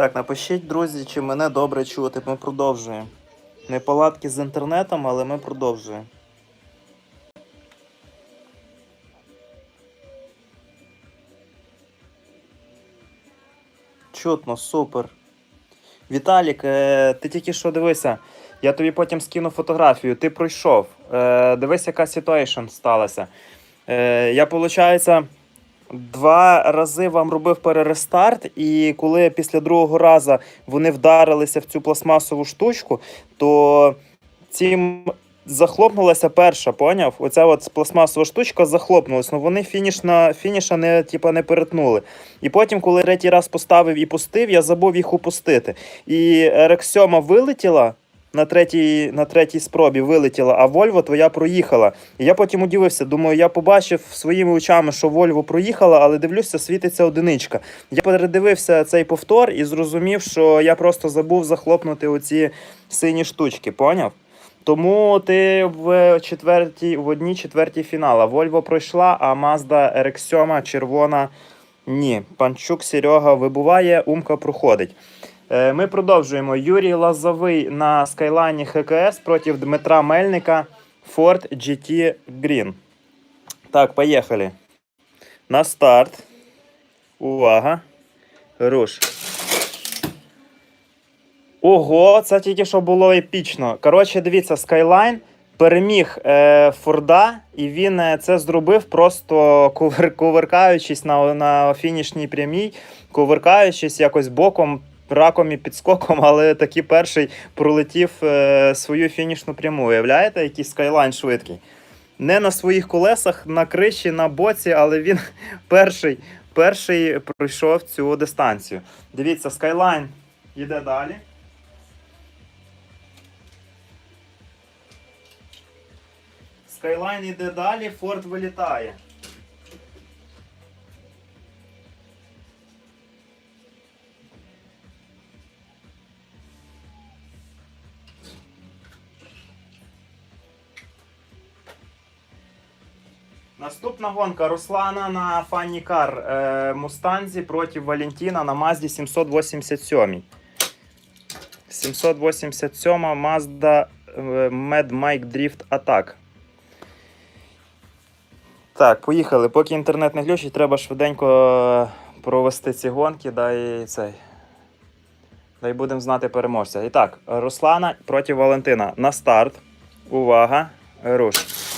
Так, напишіть, друзі, чи мене добре чути. Ми продовжуємо. Неполадки з інтернетом, але ми продовжуємо. Чутно, супер. Віталік, е, ти тільки що дивися. Я тобі потім скину фотографію. Ти пройшов. Е, дивись, яка ситуація сталася. Е, я, виходить, два рази вам робив перерестарт, і коли після другого разу вони вдарилися в цю пластмасову штучку, то цим захлопнулася перша, поняв? Оця от пластмасова штучка захлопнулась, ну вони фініш на, фініша не, типа, не перетнули. І потім, коли третій раз поставив і пустив, я забув їх упустити. І RX-7 вилетіла. На третій, на третій спробі вилетіла, а Вольво твоя проїхала. І я потім удивився, думаю, я побачив своїми очами, що Вольво проїхала, але дивлюся, світиться одиничка. Я передивився цей повтор і зрозумів, що я просто забув захлопнути оці сині штучки, поняв? Тому ти в четвертій, в одній четвертій фінала. Вольво пройшла, а Mazda RX-7 червона ні. Панчук Серега вибуває, Умка проходить. Е, Ми продовжуємо. Юрій Лазовий на скайлайні ХКС проти Дмитра Мельника Ford GT Green. Так, поїхали. На старт. Увага. Руш. Ого, це тільки що було епічно. Коротше, дивіться, Skyline переміг е, Форда, і він е, це зробив просто ковер, кувиркаючись на, на фінішній прямій, кувиркаючись якось боком, раком і підскоком, але таки перший пролетів е, свою фінішну пряму. Уявляєте, який Skyline швидкий? Не на своїх колесах, на криші, на боці, але він перший, перший пройшов цю дистанцію. Дивіться, Skyline йде далі. Skyline йде далі, Форд вилітає. Наступна гонка Руслана на Фанні Кар е, Мустанзі проти Валентіна на Мазді 787. 787 Mazda е, Mad Mike Drift Attack. Так, поїхали. Поки інтернет не глючить, треба швиденько провести ці гонки, дай цей. Дай будемо знати переможця. І так, Руслана проти Валентина. На старт. Увага. Руш.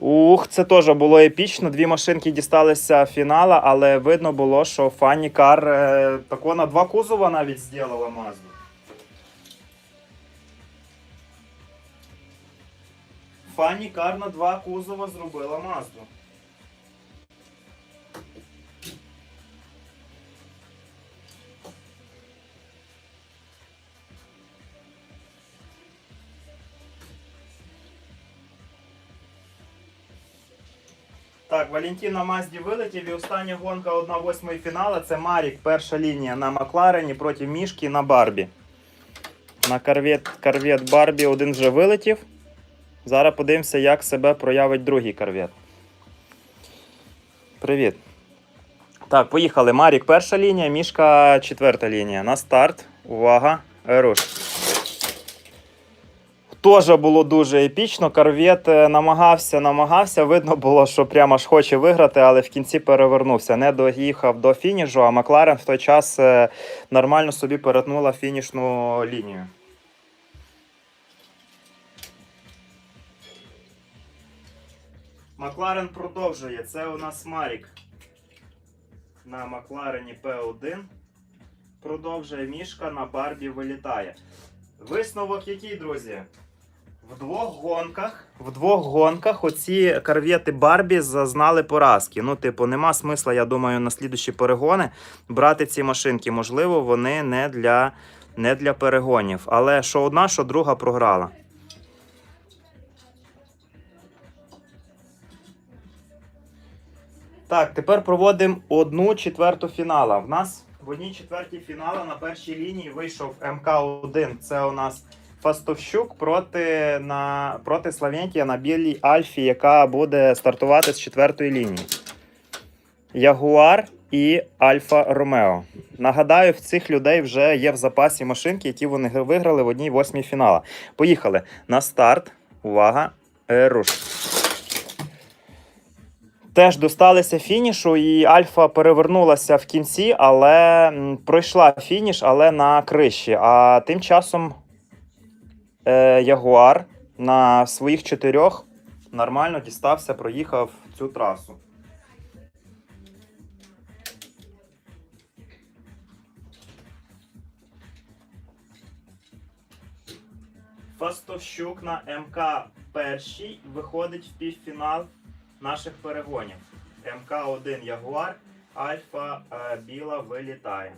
Ух, це теж було епічно. Дві машинки дісталися фінала, але видно було, що Фанні Кар е, тако на два кузова навіть зробила Мазду. Фанні Кар на два кузова зробила Мазду. Так, Валентин на Мазді вилетів і остання гонка 1-8 фіналу це Марік, перша лінія на Макларені проти Мішки на Барбі. На корвет, корвет Барбі один вже вилетів. Зараз подивимося, як себе проявить другий корвет. Привіт. Так, поїхали. Марік перша лінія, Мішка четверта лінія. На старт. Увага. Руш. Теж було дуже епічно. Корвет е, намагався, намагався. Видно було, що прямо аж хоче виграти, але в кінці перевернувся. Не доїхав до фінішу, а Макларен в той час е, нормально собі перетнула фінішну лінію. Макларен продовжує. Це у нас Марік. На Макларені P1. Продовжує мішка на Барбі вилітає. Висновок який, друзі? В двох гонках, в двох гонках оці корвети Барбі зазнали поразки. Ну, типу, нема смисла, я думаю, на слідущі перегони брати ці машинки. Можливо, вони не для, не для перегонів. Але що одна, що друга програла. Так, тепер проводимо одну четверту фінала. В нас в одній четвертій фінала на першій лінії вийшов МК-1. Це у нас Фастовщук проти, на, проти Слав'янкія на білій Альфі, яка буде стартувати з четвертої лінії. Ягуар і Альфа Ромео. Нагадаю, в цих людей вже є в запасі машинки, які вони виграли в одній восьмій фінала. Поїхали на старт. Увага! Руш. Теж досталися фінішу, і Альфа перевернулася в кінці, але пройшла фініш, але на криші. А тим часом е, Ягуар на своїх чотирьох нормально дістався, проїхав цю трасу. Фастовщук на МК першій виходить в півфінал наших перегонів. МК-1 Ягуар, Альфа е, Біла вилітає.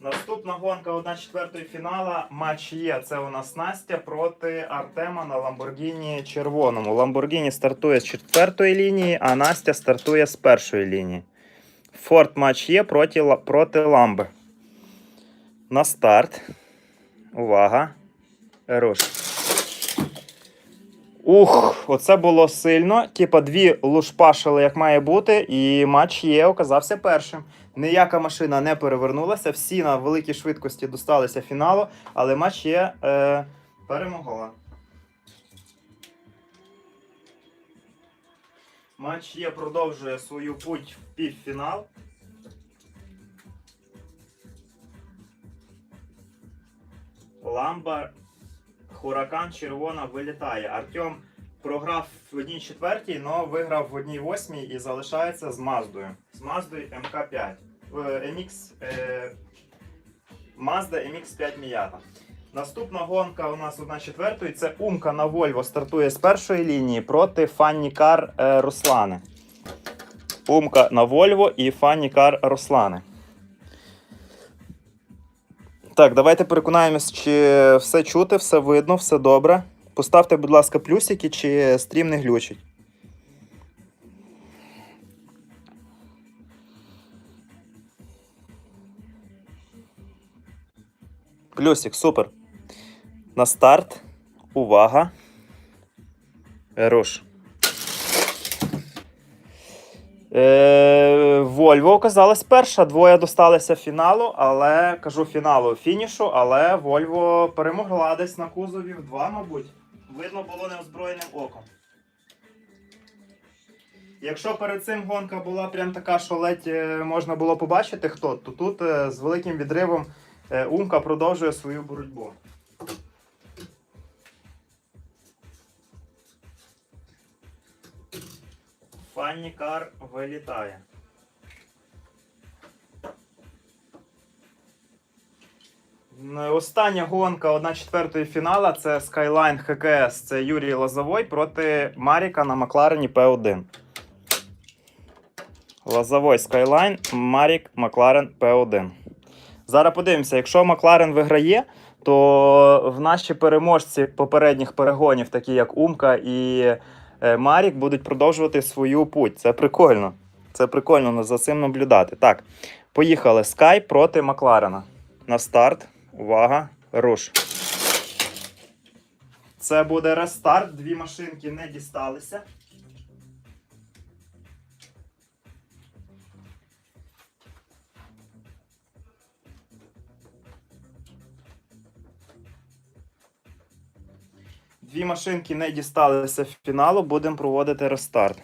Наступна гонка 1-4 фінала. Матч є. Це у нас Настя проти Артема на Ламборгіні червоному. Ламборгіні стартує з четвертої лінії, а Настя стартує з першої лінії. Форт матч є проти, проти Ламби. На старт. Увага. Руш. Ух, оце було сильно. Типа дві лушпашили, як має бути, і матч є, оказався першим. Ніяка машина не перевернулася, всі на великій швидкості досталися фіналу, але матч є е, перемогла. Матч є продовжує свою путь в півфінал. Ламба Хуракан червона вилітає. Артем програв в одній четвертій, але виграв в одній восьмій і залишається з Маздою. З Маздою МК5. Е, MX, е, Mazda MX5 Miata. Наступна гонка у нас одна четвертої. Це Умка на Volvo стартує з першої лінії проти Фанні Кар е, Руслани. Умка на Volvo і Фанні Кар Руслани. Так, давайте переконаємось, чи все чути, все видно, все добре. Поставте, будь ласка, плюсики, чи стрім не глючить. Плюсик, супер. На старт. Увага. Руш. Е, Вольво оказалась перша. Двоє досталися фіналу, але кажу фіналу фінішу, але Вольво перемогла десь на кузові в два, мабуть. Видно було неозброєним оком. Якщо перед цим гонка була прям така, що ледь е, можна було побачити хто, то тут е, з великим відривом е, Умка продовжує свою боротьбу. Фанні Кар вилітає. Остання гонка 1-4 фінала це Skyline ХКС. Це Юрій Лозовой проти Маріка на Макларені П1. Лозовой Skyline, Марік Макларен П1. Зараз подивимося, якщо Макларен виграє, то в наші переможці попередніх перегонів, такі як Умка і е, Марік, будуть продовжувати свою путь. Це прикольно. Це прикольно за цим наблюдати. Так, поїхали. Sky проти Макларена. На старт. Увага, руш. Це буде рестарт. Дві машинки не дісталися. Дві машинки не дісталися в фіналу, будемо проводити рестарт.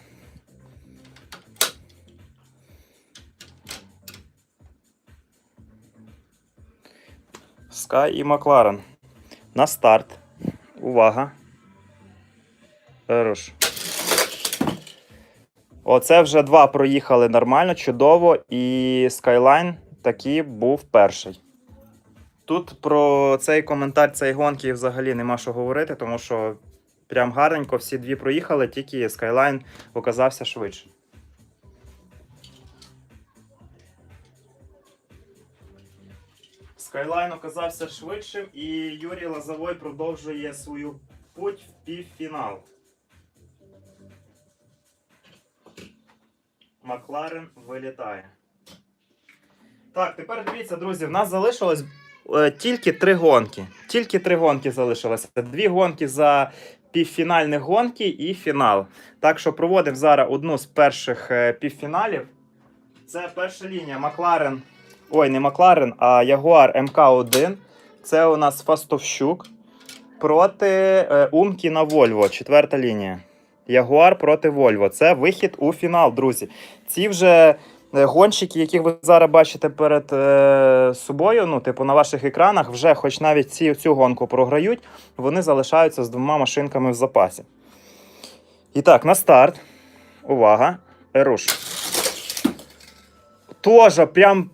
Sky і Макларен. На старт. Увага. Руш. Оце вже два проїхали нормально, чудово. І Skyline таки був перший. Тут про цей коментар цієї гонки взагалі нема що говорити, тому що прям гарненько всі дві проїхали, тільки Skyline оказався швидше. Skyline оказався швидшим, і Юрій Лозовой продовжує свою путь в півфінал. Макларен вилітає. Так, тепер дивіться, друзі, в нас залишилось е, тільки три гонки. Тільки три гонки залишилося. Дві гонки за півфінальних гонки і фінал. Так що проводимо зараз одну з перших е, півфіналів. Це перша лінія Макларен. Ой, не Макларен, а Ягуар МК1. Це у нас Фастовщук проти е, Умкі на Вольво. Четверта лінія. Ягуар проти Вольво. Це вихід у фінал, друзі. Ці вже е, гонщики, яких ви зараз бачите перед е, собою, ну, типу, на ваших екранах, вже, хоч навіть ці, цю гонку програють, вони залишаються з двома машинками в запасі. І так, на старт. Увага. Руш. Тоже прям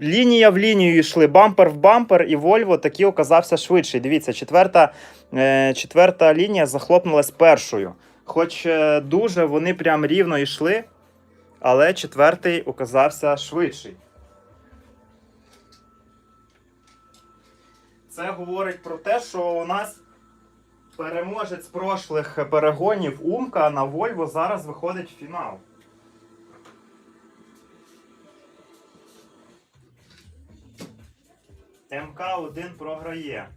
лінія в лінію йшли, бампер в бампер, і Вольво таки оказався швидший. Дивіться, четверта, е, четверта лінія захлопнулась першою. Хоч е, дуже вони прям рівно йшли, але четвертий оказався швидший. Це говорить про те, що у нас переможець прошлих перегонів Умка на Вольво зараз виходить в фінал. МК-1 програє.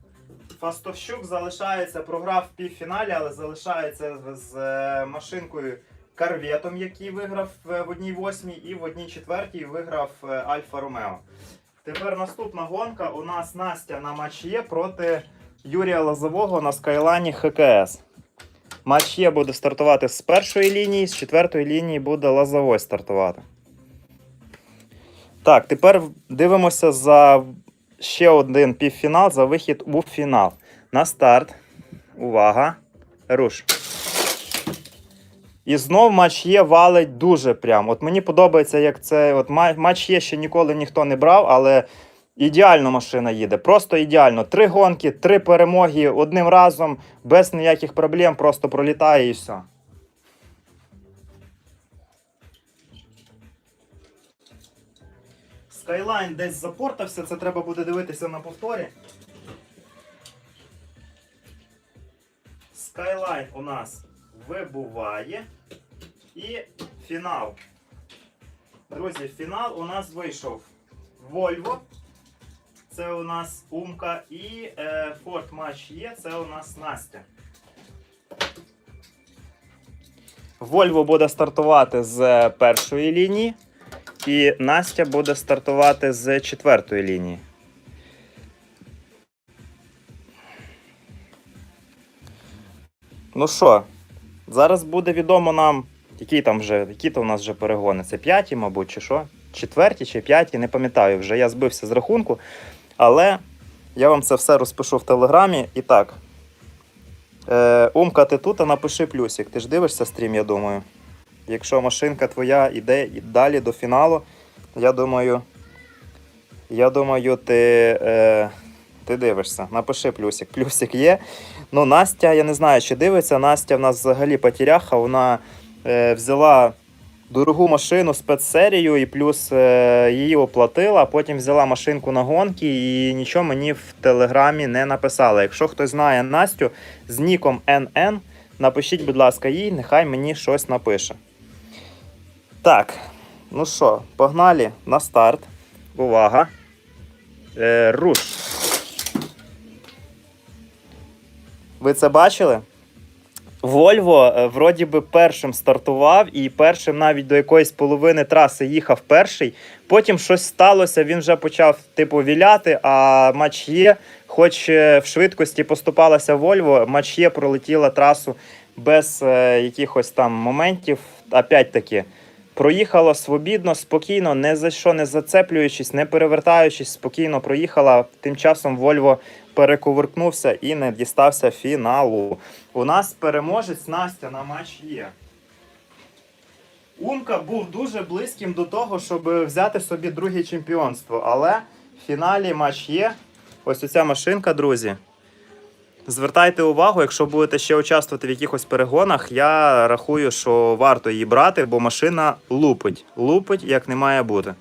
Фастовщук залишається, програв в півфіналі, але залишається з е, машинкою Карветом, який виграв е, в одній восьмій, і в одній четвертій виграв е, Альфа Ромео. Тепер наступна гонка. У нас Настя на матч є проти Юрія Лозового на Скайлані ХКС. Матч є буде стартувати з першої лінії, з четвертої лінії буде Лозовой стартувати. Так, тепер дивимося за ще один півфінал за вихід у фінал. На старт. Увага. Руш. І знов матч є валить дуже прям. От мені подобається, як це. От матч є ще ніколи ніхто не брав, але ідеально машина їде. Просто ідеально. Три гонки, три перемоги одним разом, без ніяких проблем, просто пролітає і все. Скайлайн десь запортався, це треба буде дивитися на повторі. Скайлайн у нас вибуває. І фінал. Друзі, фінал у нас вийшов Volvo. Це у нас Умка і е, Ford Match є, це у нас Настя. Volvo буде стартувати з першої лінії. І Настя буде стартувати з четвертої лінії. Ну що, зараз буде відомо нам, які там вже, які то у нас вже перегони. Це п'яті, мабуть, чи що? Четверті чи п'яті, не пам'ятаю вже. Я збився з рахунку. Але я вам це все розпишу в телеграмі. І так. Е, Умка, ти тут, а напиши плюсик. Ти ж дивишся стрім, я думаю. Якщо машинка твоя йде далі до фіналу, я думаю, я думаю, ти, е, ти дивишся. Напиши плюсик. Плюсик є. Ну, Настя, я не знаю, чи дивиться. Настя в нас взагалі потеряха. Вона е, взяла дорогу машину спецсерію і плюс е, її оплатила, а потім взяла машинку на гонки і нічого мені в телеграмі не написала. Якщо хтось знає Настю з ніком NN, напишіть, будь ласка, їй, нехай мені щось напише. Так, ну що, погнали на старт. Увага. Е, руш. Ви це бачили? Вольво е, вроді би першим стартував і першим навіть до якоїсь половини траси їхав перший. Потім щось сталося, він вже почав типу віляти, а матч є, хоч е, в швидкості поступалася Вольво, матч є пролетіла трасу без е, якихось там моментів. Опять таки. Проїхала свобідно, спокійно, не за що не зацеплюючись, не перевертаючись, спокійно проїхала. Тим часом Вольво перекувыркнувся і не дістався фіналу. У нас переможець Настя на матч є. Умка був дуже близьким до того, щоб взяти собі друге чемпіонство. Але в фіналі матч є. Ось оця машинка, друзі. Звертайте увагу, якщо будете ще участвувати в якихось перегонах, я рахую, що варто її брати, бо машина лупить. Лупить, як не має бути.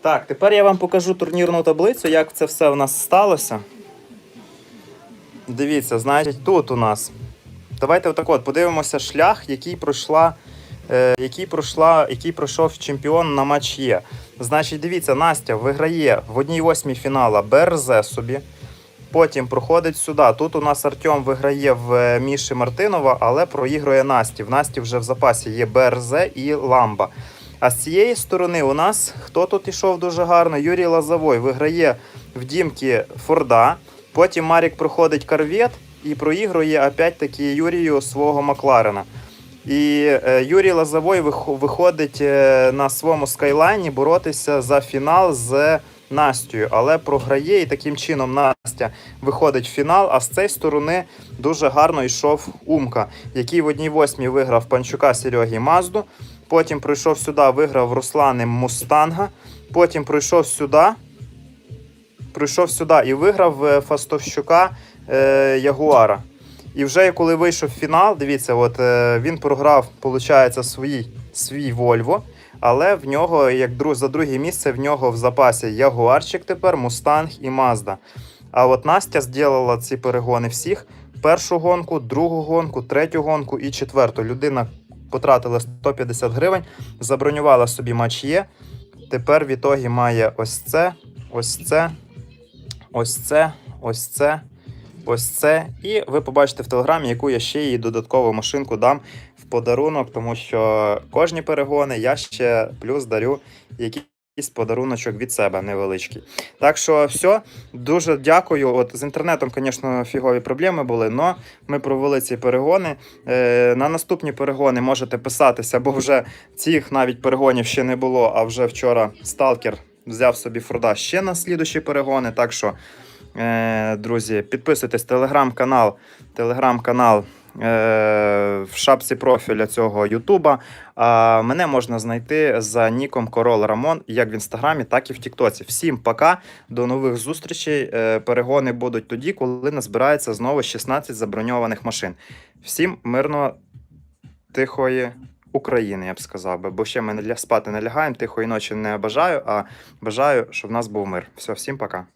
Так, тепер я вам покажу турнірну таблицю, як це все у нас сталося. Дивіться, значить, тут у нас. Давайте отак от подивимося шлях, який пройшла який, пройшла, який пройшов чемпіон на матч є. Значить, дивіться, Настя виграє в одній восьмій фінала БРЗ собі. Потім проходить сюди. Тут у нас Артем виграє в е, Міші Мартинова, але проігрує Насті. В Насті вже в запасі є БРЗ і Ламба. А з цієї сторони у нас хто тут ішов дуже гарно? Юрій Лазовой виграє в Дімки Форда. Потім Марік проходить Корвет і проігрує опять-таки Юрію свого Макларена. І е, Юрій Лазовой виходить е, на своєму скайлайні боротися за фінал з Настю, але програє, і таким чином Настя виходить в фінал. А з цієї сторони дуже гарно йшов Умка, який в одній восьмій виграв Панчука Серегі Мазду. Потім прийшов сюди, виграв Руслани Мустанга. Потім прийшов сюди, прийшов сюди і виграв е, Фастовщука е, Ягуара. І вже коли вийшов фінал, дивіться, от е, він програв, виходить, свій, свій Вольво. Але в нього, як друг, за друге місце, в нього в запасі Ягуарчик тепер, Мустанг і Мазда. А от Настя зробила ці перегони всіх: першу гонку, другу гонку, третю гонку і четверту. Людина потратила 150 гривень, забронювала собі матч є. Тепер в ітогі має ось це, ось це, ось це, ось це, ось це. І ви побачите в телеграмі, яку я ще їй додаткову машинку дам в подарунок, тому що кожні перегони я ще плюс дарю якийсь подаруночок від себе невеличкий. Так що все, дуже дякую. От з інтернетом, звісно, фігові проблеми були, але ми провели ці перегони. Е, на наступні перегони можете писатися, бо вже цих навіть перегонів ще не було. А вже вчора сталкер взяв собі Форда ще на слідущі перегони. Так що, друзі, підписуйтесь телеграм-канал, телеграм-канал. е, В шапці профіля цього Ютуба. Мене можна знайти за ніком Корол Рамон як в інстаграмі, так і в Тіктоці. Всім пока, до нових зустрічей. Е, Перегони будуть тоді, коли назбирається знову 16 заброньованих машин. Всім мирного, тихої України, я б сказав би. Бо ще ми не ля- спати не лягаємо, тихої ночі не бажаю, а бажаю, щоб в нас був мир. Все, всім пока.